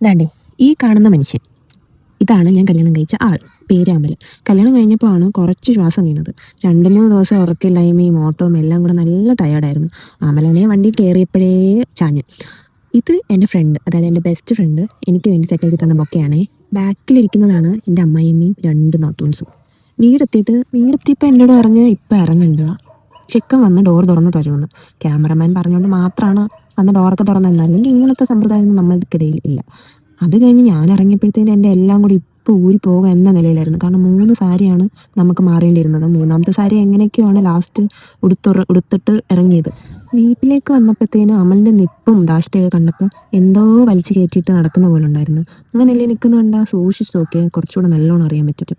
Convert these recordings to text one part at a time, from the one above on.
ഇതാണ്ടേ ഈ കാണുന്ന മനുഷ്യൻ. ഇതാണ് ഞാൻ കല്യാണം കഴിച്ച ആൾ. പേര് കല്യാണം കഴിഞ്ഞപ്പോൾ ആണ് കുറച്ച് ശ്വാസം വീണത്. രണ്ട് മൂന്ന് ദിവസം ഉറക്കില്ലായ്മയും ഓട്ടവും എല്ലാം കൂടെ നല്ല ടയേർഡായിരുന്നു അമലനെ വണ്ടി കയറിയപ്പോഴേ ചാഞ്ഞു. ഇത് എന്റെ ഫ്രണ്ട് അതായത് എന്റെ ബെസ്റ്റ് ഫ്രണ്ട് എനിക്ക് വേണ്ടി സെറ്റ് ചെയ്ത് തന്ന ബൊക്കെയാണ്. ബാക്കിലിരിക്കുന്നതാണ് എന്റെ അമ്മായിയമ്മയും രണ്ട് നോട്ടൂൺസും വീടെത്തിയിട്ട് വീടെത്തിയപ്പോൾ എന്നോട് പറഞ്ഞ് ഇപ്പം ഇറങ്ങണ്ട. ചെക്കൻ വന്ന് ഡോർ തുറന്ന് തരുമെന്ന്. ക്യാമറമാൻ പറഞ്ഞുകൊണ്ട് മാത്രമാണ് വന്ന് ഡോറൊക്കെ തുറന്നത് അല്ലെങ്കിൽ ഇങ്ങനത്തെ സമ്പ്രദായം നമ്മൾക്കിടയിൽ ഇല്ല. അത് കഴിഞ്ഞ് ഞാൻ ഇറങ്ങിയപ്പോഴത്തേനും എന്റെ എല്ലാം കൂടി ഇപ്പോൾ ഊരി പോകുക എന്ന നിലയിലായിരുന്നു. കാരണം മൂന്ന് സാരിയാണ് നമുക്ക് മാറേണ്ടിയിരുന്നത്. മൂന്നാമത്തെ സാരി എങ്ങനെയൊക്കെയാണ് ലാസ്റ്റ് ഉടുത്തുറ ഉടുത്തിട്ട് ഇറങ്ങിയത്. വീട്ടിലേക്ക് വന്നപ്പോഴത്തേനും അമലിന്റെ നിപ്പും ദാഷ്ടയൊക്കെ കണ്ടപ്പോൾ എന്തോ വലിച്ചു കയറ്റിയിട്ട് നടക്കുന്ന പോലെ ഉണ്ടായിരുന്നു. അങ്ങനെയല്ലേ നിൽക്കുന്നുണ്ട് സൂക്ഷിച്ച് നോക്കിയാൽ കുറച്ചുകൂടെ നല്ലോണം അറിയാൻ പറ്റും.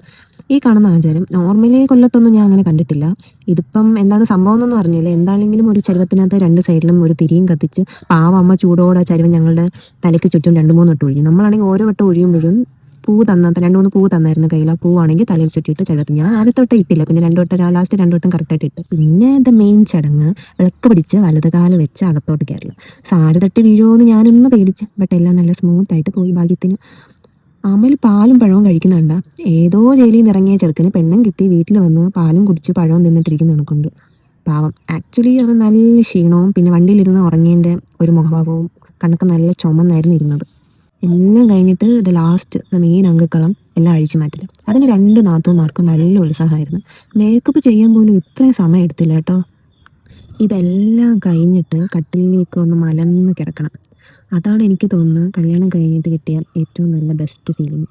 ഈ കാണുന്ന ആചാരം നോർമലി കൊല്ലത്തൊന്നും ഞാൻ അങ്ങനെ കണ്ടിട്ടില്ല. ഇതിപ്പം എന്താണ് സംഭവം എന്നൊന്നും അറിഞ്ഞില്ല. എന്താണെങ്കിലും ഒരു ചരുവത്തിനകത്ത് രണ്ട് സൈഡിലും ഒരു തിരിയും കത്തിച്ച് പാവ അമ്മ ചൂടോടെ ചരുവം ഞങ്ങളുടെ തലയ്ക്ക് ചുറ്റും രണ്ട് മൂന്ന് വട്ടം ഒഴിഞ്ഞു. നമ്മളാണെങ്കിൽ ഓരോ വട്ടം ഒഴിയുമ്പോഴും പൂ തന്ന രണ്ട് മൂന്ന് പൂ തന്നായിരുന്നു കയ്യിൽ. ആ പൂവാണെങ്കിൽ തലയിൽ ചുറ്റിയിട്ട് ചരുവത്തിൽ. ഞാൻ ആദ്യത്തെ വട്ടം ഇട്ടില്ല. പിന്നെ രണ്ടു ലാസ്റ്റ് രണ്ടു വട്ടം കറക്റ്റായിട്ട് ഇട്ടു. പിന്നെ ഇത് മെയിൻ ചടങ്ങ് വിളക്ക് പിടിച്ച് വലത് കാലം വെച്ച് അകത്തോട്ട് കയറില്ല സാരി തട്ടി വീഴുമോ എന്ന് ഞാനൊന്ന് പേടിച്ച്. ബട്ട് എല്ലാം നല്ല സ്മൂത്തായിട്ട് പോയി. ഭാഗ്യത്തിന് അമൽ പാലും പഴവും കഴിക്കുന്നുണ്ട. ഏതോ ജയിലിൽ നിന്ന് ഇറങ്ങിയ ചെറുക്കന് പെണ്ണും കിട്ടി വീട്ടിൽ വന്ന് പാലും കുടിച്ച് പഴവും തിന്നിട്ടിരിക്കുന്ന കണക്കുണ്ട്. പാവം. ആക്ച്വലി അത് നല്ല ക്ഷീണവും പിന്നെ വണ്ടിയിലിരുന്ന് ഉറങ്ങിയതിന്റെ ഒരു മുഖഭാവവും കണക്ക് നല്ല ചുമന്നായിരുന്നു ഇരുന്നത്. എല്ലാം കഴിഞ്ഞിട്ട് ഇത് ലാസ്റ്റ് മെയിൻ അങ്കക്കളം എല്ലാം അഴിച്ചു മാറ്റില്ല. അതിന് രണ്ട് നാത്തൂമാർക്കും നല്ല ഉത്സാഹമായിരുന്നു. മേക്കപ്പ് ചെയ്യാൻ പോലും ഇത്രയും സമയം എടുത്തില്ല കേട്ടോ. ഇതെല്ലാം കഴിഞ്ഞിട്ട് കട്ടിലേക്ക് ഒന്ന് മലന്ന് കിടക്കണം. അതാണ് എനിക്ക് തോന്നുന്നത് കല്യാണം കഴിഞ്ഞിട്ട് കിട്ടിയ ഏറ്റവും നല്ല ബെസ്റ്റ് ഫീലിംഗ്